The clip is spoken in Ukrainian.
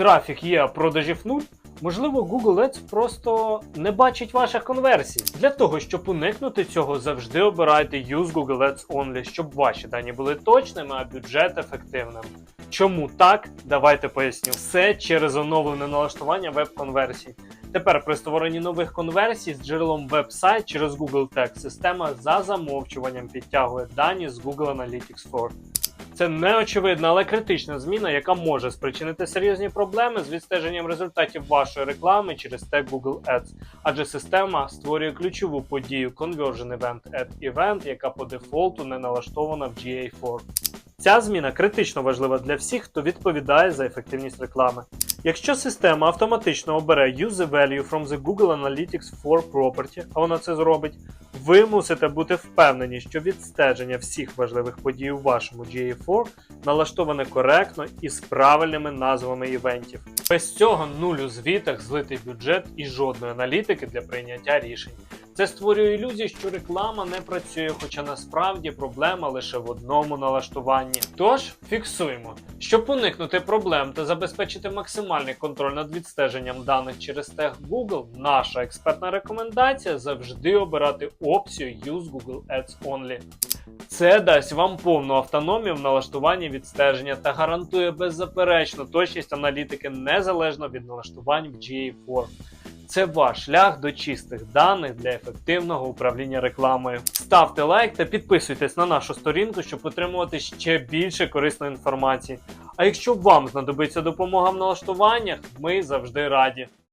трафік є, а продажів нуль, можливо, Google Ads просто не бачить ваших конверсій. Для того, щоб уникнути цього, завжди обирайте Use Google Ads Only, щоб ваші дані були точними, а бюджет ефективним. Чому так? Давайте поясню. Все через оновлене налаштування веб-конверсій. Тепер при створенні нових конверсій з джерелом веб-сайт через Google Tag система за замовчуванням підтягує дані з Google Analytics 4. Це неочевидна, але критична зміна, яка може спричинити серйозні проблеми з відстеженням результатів вашої реклами через тег Google Ads, адже система створює ключову подію Conversion Event Add Event, яка по дефолту не налаштована в GA4. Ця зміна критично важлива для всіх, хто відповідає за ефективність реклами. Якщо система автоматично обере Use the value from the Google Analytics 4 property, а вона це зробить, ви мусите бути впевнені, що відстеження всіх важливих подій у вашому GA4 налаштоване коректно і з правильними назвами івентів. Без цього нуль у звітах, злитий бюджет і жодної аналітики для прийняття рішень. Це створює ілюзію, що реклама не працює, хоча насправді проблема лише в одному налаштуванні. Тож фіксуємо, щоб уникнути проблем та забезпечити максимальний контроль над відстеженням даних через тег Google, наша експертна рекомендація завжди обирати опцію Use Google Ads Only. Це дасть вам повну автономію в налаштуванні відстеження та гарантує беззаперечну точність аналітики незалежно від налаштувань в GA4. Це ваш шлях до чистих даних для ефективного управління рекламою. Ставте лайк та підписуйтесь на нашу сторінку, щоб отримувати ще більше корисної інформації. А якщо вам знадобиться допомога в налаштуваннях, ми завжди раді.